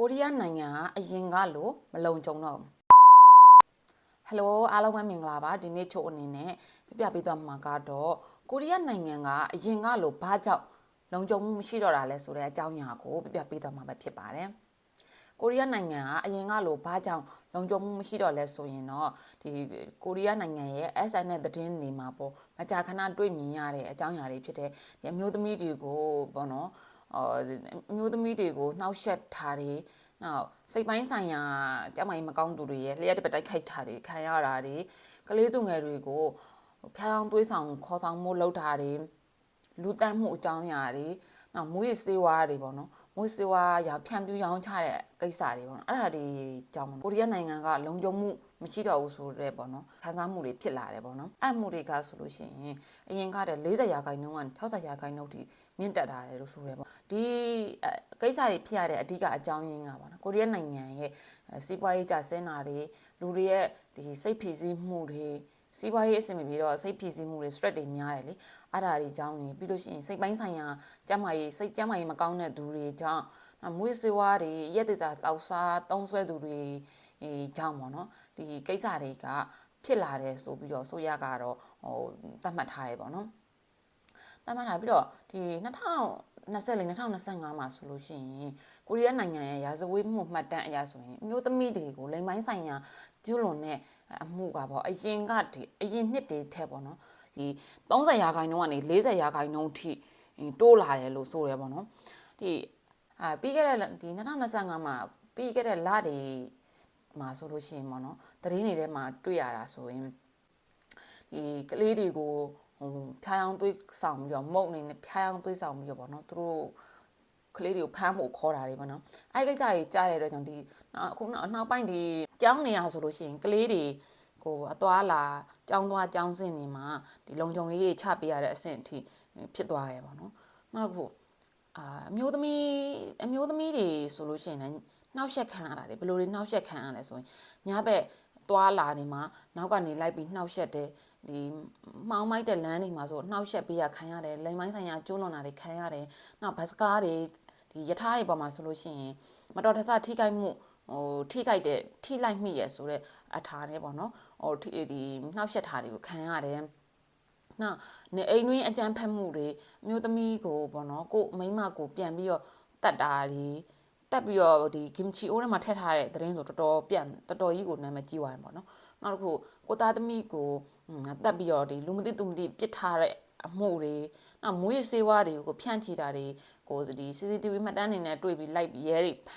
ကိုရီးယားနိုင်ငံကအရင်ကလို့မလုံခြုံတော့ဘူးဟယ်လိုအားလုံးပဲမင်္ဂလာပါဒီနေ့ချို့အနေနဲ့ပြပြပေးသွားမှာကတော့ကိုရီးယားနိုင်ငံကအရင်ကလို့ဘာကြောင့်လုံခြုံမှုမရှိတော့တာလဲဆိုတဲ့အကြောင်းအရာကိုပြပြပေးသွားမှာပဲဖြစ်ပါတယ်ကိုရီးယားနိုင်ငံကအရင်ကလို့ဘာကြောင့်လုံခြုံမှုမရှိတော့လဲဆိုရင်တော့ဒီကိုရီးယားနိုင်ငံရဲ့ SN နဲ့သတင်းတွေမှာပေါ့မကြာခဏတွေ့မြင်ရတဲ့အကြောင်းအရာတွေဖြစ်တဲ့ဒီအမျိုးသမီးတွေကိုပေါ့နော် အော်အမျိုးသမီးတွေကိုနှောက်ယှက်ထားတယ်နောက်စိတ်ပိုင်းဆိုင်ရာကြမ်းမိုင်မကောင်းသူတွေရဲ့လျှက်တစ်ပတ်တိုက်ခိုက်တာတွေခံရတာတွေကလေးသူငယ်တွေကိုဖျားအောင်သွေးဆောင်ခေါ်ဆောင်မှုလုပ်တာတွေလူတတ်မှုအကြောင်းအရာတွေနောက်မွေးစေးဝါးတွေပေါ့နော်မွေးစေးဝါးရောင်ဖြန့်ပြူရောင်းချတဲ့ကိစ္စတွေပေါ့နော်အဲ့ဒါတွေကြောင့်ကိုရီးယားနိုင်ငံကလုံခြုံမှုမရှိတော့ဘူးဆိုတော့ပေါ့နော်ခံစားမှုတွေဖြစ်လာတယ်ပေါ့နော်အဲ့မှုတွေကဆိုလို့ရှိရင်အရင်ကတည်း40ရာခိုင်နှုန်းကနေ60ရာခိုင်နှုန်းထိ မြင့်တက်တာတယ်လို့ဆိုရဲပေါ့ဒီကိစ္စတွေဖြစ်ရတဲ့အဓိကအကြောင်းရင်းကပေါ့နော်ကိုရီးယားနိုင်ငံရဲ့စီးပွားရေးကျဆင်းတာတွေလူတွေရဲ့ဒီစိတ်ဖိစီးမှုတွေစီးပွားရေးအဆင်မပြေတော့စိတ်ဖိစီးမှုတွေ stress တွေများတယ်လေအဲ့ဒါတွေကြောင့်နေပြီးလို့ရှိရင်စိတ်ပိုင်းဆိုင်ရာကျန်းမာရေးစိတ်ကျန်းမာရေးမကောင်းတဲ့သူတွေကြောင့်မွေးစေဝါးတွေရက်တစားတောက်စားတုံးဆွဲသူတွေကြောင့်ပေါ့နော်ဒီကိစ္စတွေကဖြစ်လာတယ်ဆိုပြီးတော့ဆိုရကတော့ဟိုသတ်မှတ်ထားရပေါ့နော်သ တ်မှတ်ထားပြီးတော့ဒီ2024 2025မှာဆိုလို့ရှိရင်ကိုရီးယားနိုင်ငံရဲ့ရာဇဝတ်မှုမှတ်တမ်းအရဆိုရင်အမျိုးသမီးတွေကိုလိမ်ပိုင်းဆိုင်ရာကျူးလွန်တဲ့အမှုကပေါ့အရင်ကဒီအရင်နှစ်တွေထက်ပေါ့နော်ဒီ30ရာခိုင်နှုန်းကနေ40ရာခိုင်နှုန်းထိတိုးလာတယ်လို့ဆိုရပေါ့နော်ဒီအာပြီးခဲ့တဲ့ဒီ2025မှာပြီးခဲ့တဲ့လတွေမှာဆိုလို့ရှိရင်ပေါ့နော်သတင်းတွေထဲမှာတွေ့ရတာဆိုရင်ဒီကလေးတွေကို ဟိုဖျားယောင်းသွေးဆောင်ပြီးတော့မုတ်အနေနဲ့ဖျားယောင်းသွေးဆောင်ပြီးတော့ပေါ့နော်သူတို့ကလေးတွေကိုဖမ်းဖို့ခေါ်တာတွေပေါ့နော်အဲ့ဒီကိစ္စကြီးကြားရတဲ့ကြောင့်ဒီအခုနောက်ပိုင်းဒီကြောင်းနေရဆိုလို့ရှိရင်ကလေးတွေကိုအသွားလာကြောင်းသွားကြောင်းစင်နေမှာဒီလုံခြုံရေးချပေးရတဲ့အဆင့်အထိဖြစ်သွားတယ်ပေါ့နော်နောက်တစ်ခုအာအမျိုးသမီးအမျိုးသမီးတွေဆိုလို့ရှိရင်လည်းနှောက်ယှက်ခံရတာလေဘယ်လိုတွေနှောက်ယှက်ခံရလဲဆိုရင်ညဘက် သွားလာနေမှာနောက်ကနေလိုက်ပြီးနှောက်ယှက်တယ်ဒီမှောင်မိုက်တဲ့လမ်းတွေမှာဆိုနှောက်ယှက်ပေးရခံရတယ်လိမ်မိုင်းဆိုင်ရာကျိုးလွန်တာတွေခံရတယ်နောက်ဘတ်စကားတွေဒီယထာတွေပေါ်မှာဆိုလို့ရှိရင်မတော်တဆထိခိုက်မှုဟိုထိခိုက်တဲ့ထိလိုက်မိရဆိုတော့အထာနဲ့ပေါ့နော်ဟိုဒီနှောက်ယှက်တာတွေကိုခံရတယ်နောက်နေအိမ်တွင်းအကြမ်းဖက်မှုတွေမျိုးသမီးကိုပေါ့နော်ကိုမိမကိုပြန်ပြီးတော့တတ်တာတွေ တက်ပြီးတော့ဒီ kimchi အိုးထဲမှာထည့်ထားတဲ့သတင်းဆိုတော်တော်ပြန်တော်တော်ကြီးကိုနာမည်ကြီးသွားတယ်ပေါ့နော်နောက်တစ်ခုကိုသားသမီးကိုတက်ပြီးတော့ဒီလူမသိသူမသိပစ်ထားတဲ့အမှုတွေနောက်မွေးစေးဝါးတွေကိုဖြန့်ချီတာတွေကိုဒီ CCTV မှတ်တမ်းတွေနဲ့တွေ့ပြီးလိုက်ပြီးရဲတွေဖ